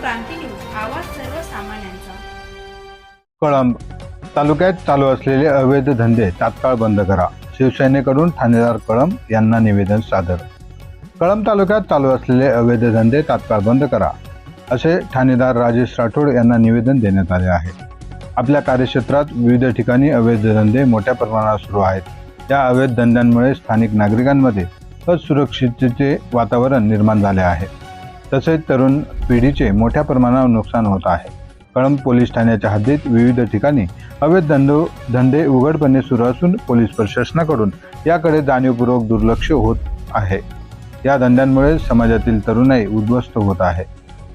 क्रांती news आवाज सर्वसामान्यांचा. कळंब. तालुक्यात चालू असलेले अवैध धंदे तात्काळ बंद करा. शिवसेनेकडून ठाणेदार कळंब यांना निवेदन सादर. कळंब तालुक्यात चालू असलेले अवैध धंदे तात्काळ बंद करा असे ठाणेदार राजेश राठोड यांना निवेदन देण्यात आले आहे. आपल्या कार्यक्षेत्रात विविध ठिकाणी अवैध धंदे मोठ्या प्रमाणात सुरू आहेत. या अवैध धंद्यांमुळे स्थानिक नागरिकांमध्ये असुरक्षिततेचे वातावरण निर्माण झाले आहे. तसेच तरुण पिढीचे मोठ्या प्रमाणावर नुकसान होत आहे. कळंब पोलीस ठाण्याच्या हद्दीत विविध ठिकाणी अवैध धंदो धंदे उघडपणे सुरू असून पोलीस प्रशासनाकडून याकडे जाणीवपूर्वक दुर्लक्ष होत आहे. या धंद्यांमुळे समाजातील तरुणाई उद्ध्वस्त होत आहे.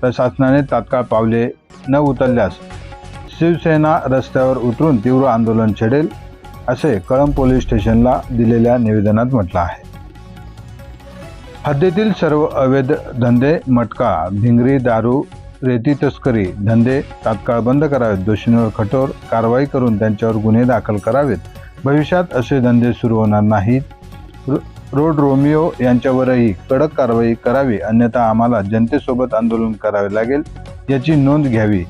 प्रशासनाने तात्काळ पावले न उचलल्यास शिवसेना रस्त्यावर उतरून तीव्र आंदोलन छेडेल असे कळंब पोलीस स्टेशनला दिलेल्या निवेदनात म्हटलं आहे. हद्दीतील सर्व अवैध धंदे मटका भिंगरी दारू रेती तस्करी धंदे तात्काळ बंद करावेत. दोषींवर कठोर कारवाई करून त्यांच्यावर गुन्हे दाखल करावेत. भविष्यात असे धंदे सुरू होणार नाहीत. रो- रोड रोमिओ यांच्यावरही कडक कारवाई करावी अन्यथा आम्हाला जनतेसोबत आंदोलन करावे लागेल याची नोंद घ्यावी.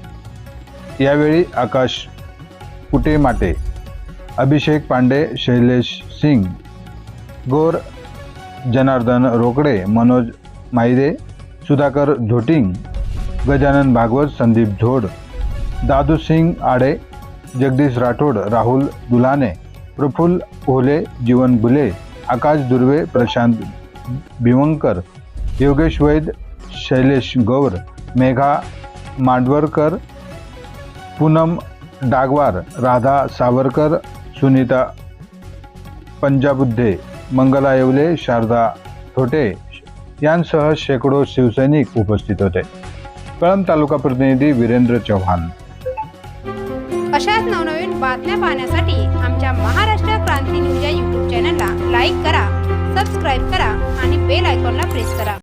यावेळी आकाश कुटे माटे अभिषेक पांडे शैलेश सिंग गोर जनार्दन रोकडे मनोज मायदे सुधाकर झोटिंग गजानन भागवत संदीप झोड दादू सिंग आडे जगदीश राठोड राहुल दुलाने प्रफुल्ल ओले जीवन बुले आकाश दुर्वे प्रशांत भिवंकर योगेश वैद शैलेश गौर मेघा मांडवरकर पूनम डागवार राधा सावरकर सुनीता पंजाबुद्धे मंगला येवले शारदा थोटे यांसह शेकडो शिवसैनिक उपस्थित होते. कळंब तालुका प्रतिनिधी वीरेंद्र चव्हाण. अशाच नवनवीन बातम्या पाहण्यासाठी आमच्या महाराष्ट्र क्रांती न्यूज या यूट्यूब चॅनलला लाईक करा सबस्क्राईब करा आणि बेल आयकॉनला प्रेस करा.